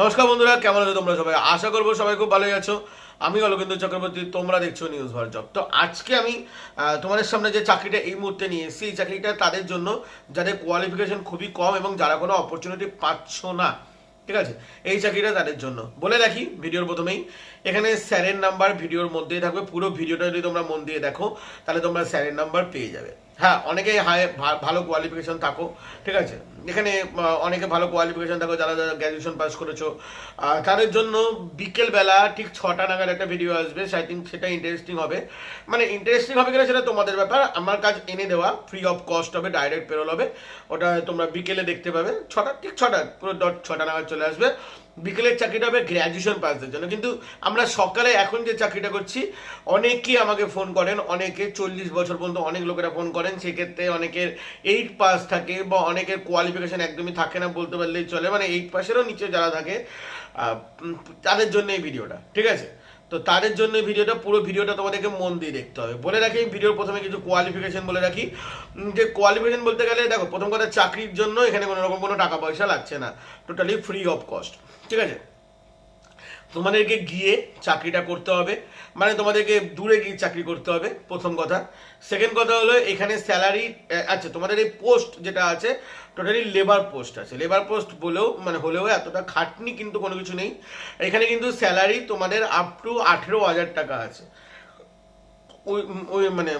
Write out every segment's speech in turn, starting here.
নমস্কার বন্ধুরা, কেমন আছো তোমরা সবাই? আশা করব সবাই খুব ভালোই আছো। আমি অলোকেন্দ্র চক্রবর্তী, তোমরা দেখছ নিউজ ভার জব তো আজকে আমি তোমাদের সামনে যে চাকরিটা এই মুহূর্তে নিয়ে এসেছি, এই চাকরিটা তাদের জন্য যাদের কোয়ালিফিকেশন খুবই কম এবং যারা কোনো অপরচুনিটি পাচ্ছ না, ঠিক আছে? এই চাকরিটা তাদের জন্য। বলে রাখি, ভিডিওর প্রথমেই, এখানে স্যারের নাম্বার ভিডিওর মধ্যেই থাকবে। পুরো ভিডিওটা যদি তোমরা মন দিয়ে দেখো, তাহলে তোমরা স্যারের নাম্বার পেয়ে যাবে। হ্যাঁ অনেকেই হাই ভালো কোয়ালিফিকেশন থাকো, ঠিক আছে? এখানে অনেকে ভালো কোয়ালিফিকেশন থাকো, যারা যারা গ্র্যাজুয়েশন পাস করেছ। তাদের জন্য বিকেলবেলা ঠিক ছটা নাগাদ একটা ভিডিও আসবে আই থিঙ্ক সেটা ইন্টারেস্টিং হবে। মানে ইন্টারেস্টিং হবে কিনা সেটা তোমাদের ব্যাপার, আমার কাজ এনে দেওয়া ফ্রি অফ কস্ট হবে ডাইরেক্ট পেরোল হবে, ওটা তোমরা বিকেলে দেখতে পাবে। ছটা, ঠিক ছটা, পুরো ডট ছটা নাগাদ চলে আসবে। বিকেলের চাকরিটা হবে গ্র্যাজুয়েশন পাসদের জন্য। কিন্তু আমরা সকালে এখন যে চাকরিটা করছি অনেকেই আমাকে ফোন করেন, অনেকে চল্লিশ বছর পর্যন্ত অনেক লোকেরা ফোন করেন, সেক্ষেত্রে অনেকের এইট পাস থাকে বা অনেকের কোয়ালিফিকেশান একদমই থাকে না বলতে পারলেই চলে মানে এইট পাসেরও নিচে যারা থাকে তাদের জন্য এই ভিডিওটা ঠিক আছে? তো তাদের জন্য ভিডিওটা, পুরো ভিডিওটা তোমাদেরকে মন দিয়ে দেখতে হবে। বলে রাখি ভিডিওর প্রথমে কিছু কোয়ালিফিকেশন বলে রাখি। যে কোয়ালিফিকেশন বলতে গেলে, দেখো, প্রথম কথা, চাকরির জন্য এখানে কোনো রকম কোনো টাকা পয়সা লাগছে না। টোটালি ফ্রি অফ কস্ট ঠিক আছে? তোমাদেরকে গিয়ে চাকরিটা করতে হবে। মানে তোমাদেরকে দূরে গিয়ে চাকরি করতে হবে, প্রথম কথা। সেকেন্ড কথা হলো, এখানে স্যালারি আচ্ছা তোমাদের এই পোস্ট যেটা আছে টোটালি লেবার পোস্ট আছে। লেবার পোস্ট বলেও মানে হলেও এতটা খাটনি কিন্তু কোনো কিছু নেই। এখানে কিন্তু স্যালারি তোমাদের আপ টু আঠেরো হাজার টাকা আছে। ওই মানে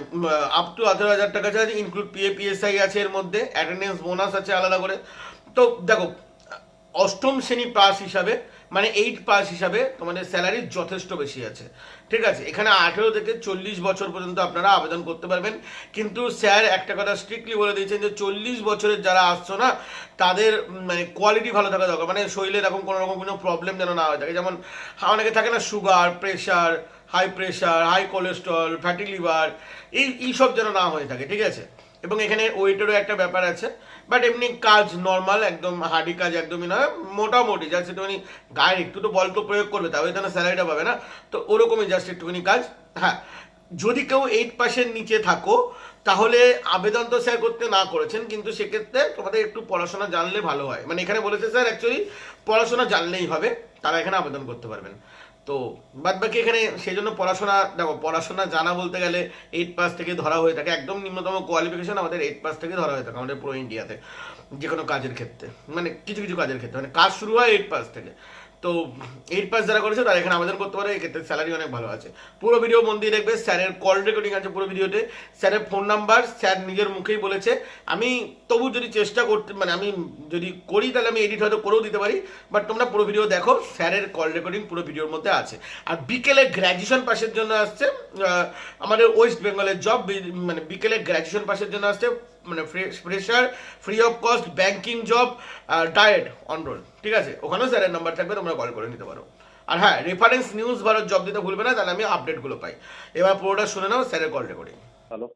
আপ টু আঠেরো হাজার টাকা আছে ইনক্লুড পিএ পিএসআই আছে এর মধ্যে অ্যাটেন্ডেন্স বোনাস আছে আলাদা করে। তো দেখো, অষ্টম শ্রেণি পাস হিসাবে মানে এইট পাস হিসাবে তোমাদের স্যালারি যথেষ্ট বেশি আছে। ঠিক আছে, এখানে আঠেরো থেকে চল্লিশ বছর পর্যন্ত আপনারা আবেদন করতে পারবেন। কিন্তু স্যার, একটা কথা স্ট্রিক্টলি বলে দিয়েছেন যে চল্লিশ বছরের যারা আসছো না, তাদের মানে কোয়ালিটি ভালো থাকা দরকার। মানে শরীরে এরকম কোনো রকম কোনো প্রবলেম যেন না হয়ে থাকে। যেমন অনেকে থাকে না sugar pressure high pressure high cholesterol fatty liver এই এইসব যেন না হয়ে থাকে। ঠিক আছে? এবং এখানে ওয়েটেরও একটা ব্যাপার আছে। বাট এমনি কাজ নর্মাল একদম হার্ডি কাজ একদমই না মোটামুটি জাস্ট একটুখানি গায়ের একটু তো বল তো প্রয়োগ করবে, তাহলে তো না স্যালারিটা পাবে না। তো ওরকমই জাস্ট একটুখানি কাজ হ্যাঁ। যদি কেউ এইট পার্সেন্ট নিচে থাকো, তাহলে আবেদন তো স্যার করতে না করেছেন, কিন্তু সেক্ষেত্রে তোমাদের একটু পড়াশোনা জানলে ভালো হয়। মানে এখানে বলেছে স্যার অ্যাকচুয়ালি পড়াশোনা জানলেই হবে, তারা এখানে আবেদন করতে পারবেন। তো বাদ বাকি এখানে সেই জন্য পড়াশোনা, দেখো, পড়াশোনা জানা বলতে গেলে এইট পাস থেকে ধরা হয়ে থাকে। একদম নিম্নতম কোয়ালিফিকেশন আমাদের এইট পাস থেকে ধরা হয়ে থাকে আমাদের পুরো ইন্ডিয়াতে যে কোনো কাজের ক্ষেত্রে। মানে কিছু কিছু কাজের ক্ষেত্রে। মানে কাজ শুরু হয় এইট পাস থেকে। তো এইট পাস যারা করেছে তারা এখানে আবেদন করতে পারে, এক্ষেত্রে স্যালারি অনেক ভালো আছে। পুরো ভিডিও মন দিয়ে দেখবে, স্যারের কল রেকর্ডিং আছে পুরো ভিডিওতে স্যারের ফোন নাম্বার স্যার নিজের মুখেই বলেছে। আমি তবু যদি চেষ্টা করতে মানে আমি যদি করি তাহলে আমি এডিট হয়তো করেও দিতে পারি বাট তোমরা পুরো ভিডিও দেখো, স্যারের কল রেকর্ডিং পুরো ভিডিওর মধ্যে আছে। আর বিকেলে গ্র্যাজুয়েশন পাসের জন্য আসছে আমাদের ওয়েস্ট বেঙ্গলের জব মানে বিকেলে গ্র্যাজুয়েশন পাসের জন্য আসছে। মানে fresher free of cost banking job diet on roll ঠিক আছে? ওখানেও স্যারের নাম্বার থাকবে তোমরা কল করে নিতে পারো। আর হ্যাঁ রেফারেন্স নিউজ ভারত জব দিতে ভুলবে না তাহলে আমি আপডেটগুলো পাই। এবার পুরোটা শুনে নাও স্যারের call recording hello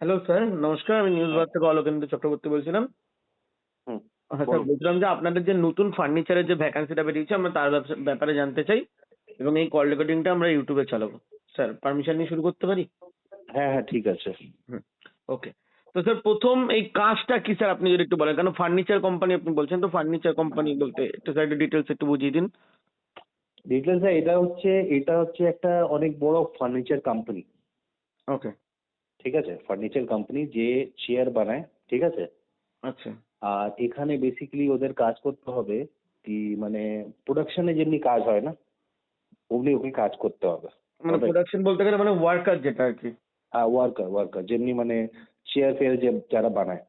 hello sir নমস্কার আমি নিউজ বার থেকে অলোকেন্দ্র চক্রবর্তী বলছিলাম। হুম হ্যাঁ স্যার বলছিলাম যে আপনাদের যে নতুন ফার্নিচারের যে ভ্যাকান্সিটা বেরিয়েছে আমরা তার ব্যাপারে জানতে চাই এবং এই কল রেকর্ডিংটা আমরা ইউটিউবে চালাবো। স্যার পারমিশন নিয়ে শুরু করতে পারি? হ্যাঁ হ্যাঁ ঠিক আছে। ওকে তো স্যার প্রথম এই কাজটা কি স্যার আপনি যদি একটু বলেন? কারণ ফার্নিচার কোম্পানি আপনি বলছেন? তো ফার্নিচার কোম্পানি বলতে একটু স্যার একটু ডিটেলস একটু বুঝিয়ে দিন। ডিটেলস এটা হচ্ছে এটা হচ্ছে একটা অনেক বড় ফার্নিচার কোম্পানি ওকে ঠিক আছে? ফার্নিচার কোম্পানি যে চেয়ার বানায় ঠিক আছে? আচ্ছা। আর এখানে বেসিক্যালি ওদের কাজ করতে হবে কি মানে প্রোডাকশনে যেমনি কাজ হয় না অমনি ওকে কাজ করতে হবে। মানে. প্রোডাকশন বলতে গেলে মানে ওয়ার্কার যেটা আর কি। হ্যাঁ ওয়ার্কার ওয়ার্কার যেমনি মানে চেয়ার ফেয়ার যে যারা বানায়।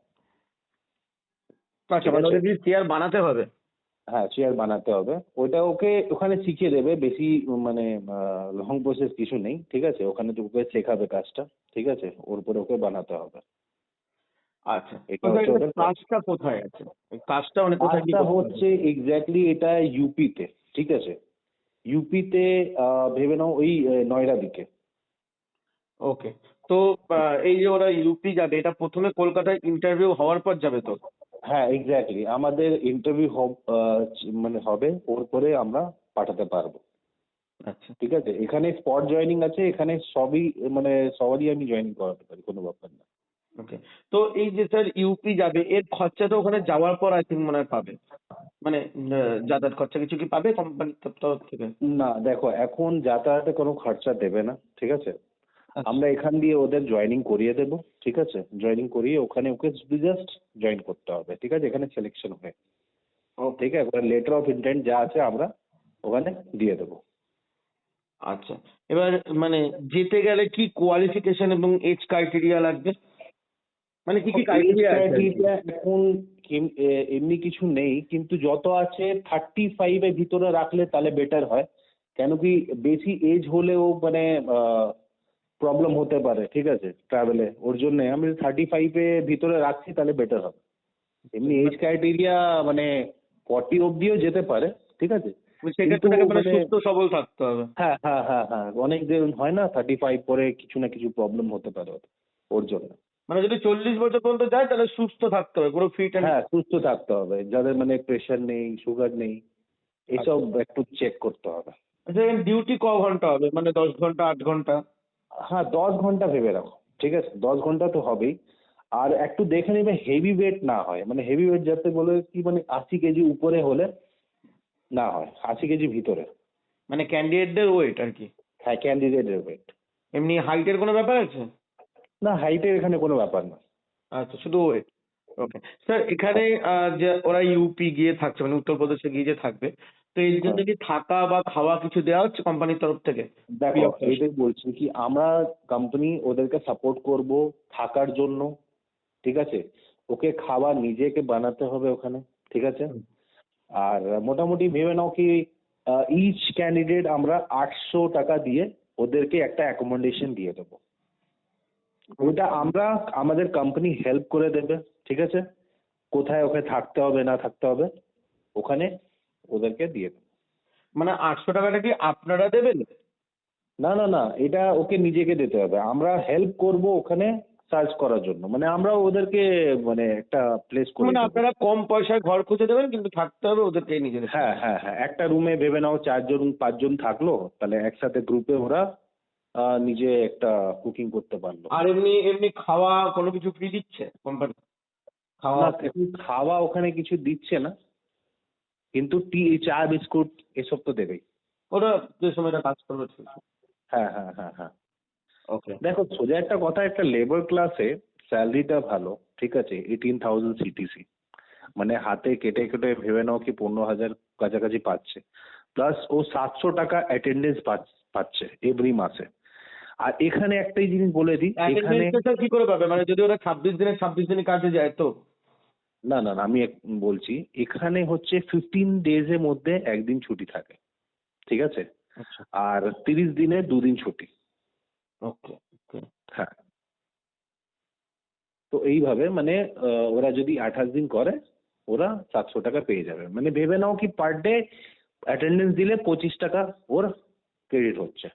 আচ্ছা মানে। ওদের চেয়ার বানাতে হবে? হ্যাঁ চেয়ার বানাতে হবে। ওটা ওকে ওখানে শিখিয়ে দেবে বেশি মানে লং প্রসেস কিছু নেই ঠিক আছে? ওখানে তো ওকে শেখাবে কাজটা ঠিক আছে? ওর উপরে ওকে বানাতে হবে। আচ্ছা কাজটা কোথায় আছে? কাজটা মানে কোথায়? হচ্ছে এক্স্যাক্টলি এটা ইউপিতে ঠিক আছে? ইউপিতে ভেবে নাও ওই নয়ডা দিকে। ওকে তো এই যে ওরা ইউপি যাবে এটা প্রথমে কলকাতায় ইন্টারভিউ হওয়ার পর যাবে তো? হ্যাঁ এক্স্যাক্টলি আমাদের ইন্টারভিউ মানে হবে ওর পরে আমরা পাঠাতে পারব। আচ্ছা। ঠিক আছে? এখানে স্পট জয়েনিং আছে এখানে সবই মানে সবারই আমি জয়েনিং করাতে পারি কোনো ব্যাপার না। ওকে তো এই যে স্যার ইউপি যাবে এর খরচা তো ওখানে যাওয়ার পর আই থিঙ্ক মনে হয় পাবে। মানে যাতায়াত খরচা কিছু কি পাবে কোম্পানির তরফ থেকে? না দেখো এখন যাতায়াতে কোনো খরচা দেবে না ঠিক আছে। আমরা এখান দিয়ে ওদের জয়েনিং করিয়ে দেব ঠিক আছে? জয়েনিং করিয়ে ওখানে ওকে জাস্ট জয়েন করতে হবে ঠিক আছে? এখানে সিলেকশন হয়ে। ঠিক আছে? লেটার অফ ইন্টেন্ট যা আছে আমরা ওখানে দিয়ে দেবো। আচ্ছা। এবার মানে যেতে গেলে কি কোয়ালিফিকেশন এবং এজ ক্রাইটেরিয়া লাগবে? মানে কি কি ক্রাইটেরিয়া এখন এমনি কিছু নেই কিন্তু যত আছে থার্টি ফাইভের ভিতরে রাখলে তাহলে বেটার হয়। কেন কি বেশি এজ হলেও মানে প্রবলেম হতে পারে ঠিক আছে? ট্রাভেলে ওর জন্য আমি থার্টি ফাইভের ভিতরে রাখছি তাহলে বেটার হবে। এমনি এজ ক্রাইটেরিয়া মানে ফর্টি অবধিও যেতে পারে ঠিক আছে? কিন্তু মানে মানে- সুস্থ সবল থাকতে হবে। হ্যাঁ হ্যাঁ হ্যাঁ হ্যাঁ। অনেক হয় না থার্টি ফাইভ পরে কিছু না কিছু প্রবলেম হতে পারে ওর- ওর জন্য। মানে যদি চল্লিশ বছর পর্যন্ত যায় তাহলে সুস্থ থাকতে হবে পুরো ফিট হ্যাঁ সুস্থ থাকতে হবে। যাদের মানে প্রেশার নেই সুগার নেই এসব একটু চেক করতে হবে। আচ্ছা ডিউটি ক ঘণ্টা হবে? মানে দশ ঘণ্টা আট ঘণ্টা? হ্যাঁ দশ ঘণ্টা ভেবে রাখো ঠিক আছে? দশ ঘণ্টা তো হবেই। আর একটু দেখে নেবে হেভি ওয়েট না হয়। মানে হেভি ওয়েট যাতে বলে কি মানে আশি কেজি উপরে হলে না হয় আশি কেজি ভিতরে। মানে ক্যান্ডিডেটদের ওয়েট আর কি? হ্যাঁ ক্যান্ডিডেটের ওয়েট এমনি হাইটের কোনো ব্যাপার আছে? না হাইটের এখানে কোনো ব্যাপার না। আচ্ছা শুধু ওয়েট ওকে স্যার এখানে আহ, যে ওরা ইউপি গিয়ে থাকছে মানে উত্তরপ্রদেশে গিয়ে যে থাকবে তো এর জন্য কি থাকা বা খাওয়া কিছু দেওয়া হচ্ছে কোম্পানির তরফ থেকে? দেখো এটাই বলছি কি আমরা কোম্পানি ওদেরকে সাপোর্ট করব থাকার জন্য ঠিক আছে? ওকে খাবার নিজেকে বানাতে হবে ওখানে ঠিক আছে? আর মোটামুটি ভেবে নাও কি ইচ ক্যান্ডিডেট আমরা আটশো টাকা দিয়ে ওদেরকে একটা অ্যাকোমোডেশন দিয়ে দেবো। ওটা আমরা আমাদের কোম্পানি হেল্প করে দেবে ঠিক আছে? কোথায় ওকে থাকতে হবে না থাকতে হবে ওখানে ওদেরকে দিয়ে দেবো। মানে আটশো টাকাটা কি আপনারা দেবেন? না না না এটা ওকে নিজেকে দিতে হবে। আমরা হেল্প করব ওখানে সার্চ করার জন্য। মানে আমরা ওদেরকে মানে একটা প্লেস করে মানে আপনারা কম পয়সায় ঘর খুঁজে দেবেন কিন্তু থাকতে হবে ওদেরকে নিজেদের হ্যাঁ হ্যাঁ হ্যাঁ একটা রুমে ভেবে নাও চারজন পাঁচজন থাকল তাহলে একসাথে গ্রুপে ওরা আহ, নিজে একটা কুকিং করতে পারল। আর এমনি এমনি খাওয়া কোনো কিছু ফ্রি দিচ্ছে কোম্পানি খাওয়া খাওয়া ওখানে কিছু দিচ্ছে না। কিন্তু টি চা বিস্কুট এসব তো দেবেই। ওরা যে সময়টা কাজ করবে হ্যাঁ হ্যাঁ হ্যাঁ হ্যাঁ। ওকে দেখো সোজা একটা কথা একটা লেবার ক্লাসে স্যালারিটা ভালো ঠিক আছে এইটিন থাউজেন্ড সিটিসি মানে হাতে কেটে কেটে ভেবে নাও কি পনেরো হাজার কাছাকাছি পাচ্ছে। প্লাস ও সাতশো টাকা অ্যাটেন্ডেন্স পাচ্ছে এভরি মাসে। আর এখানে একটাই জিনিস বলে দিই এখানে কি করে পাবে? মানে যদি ওরা ছাব্বিশ দিনে ছাব্বিশ দিনে কাজে যায় তো? না না না আমি বলছি এখানে হচ্ছে ফিফটিন ডেজের মধ্যে একদিন ছুটি থাকে ঠিক আছে? আচ্ছা। আর তিরিশ দিনে দুদিন ছুটি। ওকে হ্যাঁ। তো এইভাবে মানে ওরা যদি আঠাশ দিন করে ওরা সাতশো টাকা পেয়ে যাবে। মানে ভেবে নাও কি পার ডে অ্যাটেন্ডেন্স দিলে পঁচিশ টাকা ওর ক্রেডিট হচ্ছে।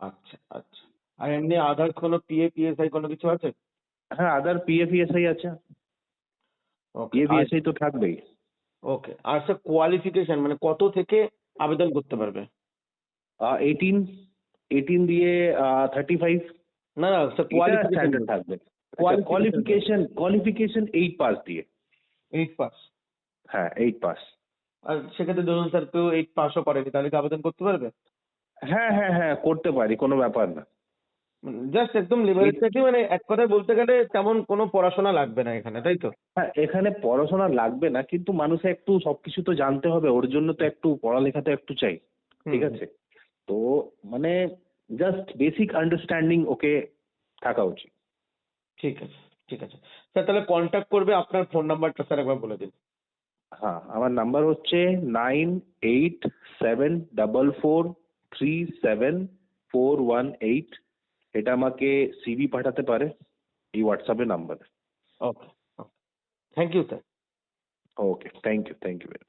আচ্ছা আচ্ছা। আর এমনি আধার কোনো পিএ পিএসআই কোনো কিছু আছে? হ্যাঁ আদার পিএফ ইএসআই আছে। ওকে পিএফ ইএসআই তো থাকবেই। ওকে আর স্যার কোয়ালিফিকেশন মানে কত থেকে আবেদন করতে পারবে? এইটিন এইটিন দিয়ে থার্টি ফাইভ না না স্যার কোয়ালিফিকেশন স্ট্যান্ডার্ড থাকবে। Qualification qualification qualification eight pass দিয়ে। এইট পাস হ্যাঁ এইট পাস আর সেক্ষেত্রে ধরুন স্যার কেউ এইট পাসও করেনি তাহলে কি আবেদন করতে পারবে? হ্যাঁ হ্যাঁ হ্যাঁ করতে পারি কোনো ব্যাপার না। জাস্ট একদম লেবারের চাকরি মানে এক কথায় বলতে গেলে তেমন কোনো পড়াশোনা লাগবে না এখানে তাই তো? হ্যাঁ এখানে পড়াশোনা লাগবে না কিন্তু মানুষে একটু সবকিছু তো জানতে হবে ওর জন্য তো একটু পড়ালেখা তো একটু চাই ঠিক আছে? তো মানে জাস্ট বেসিক আন্ডারস্ট্যান্ডিং ওকে থাকা উচিত। ঠিক আছে ঠিক আছে। স্যার তাহলে কন্ট্যাক্ট করবে আপনার ফোন নাম্বারটা স্যার একবার বলে দিন। হ্যাঁ আমার নাম্বার হচ্ছে nine eight seven double four three seven four one eight এটা আমাকে সিভি পাঠাতে পারে এই হোয়াটসঅ্যাপে number okay okay thank you sir okay thank you thank you very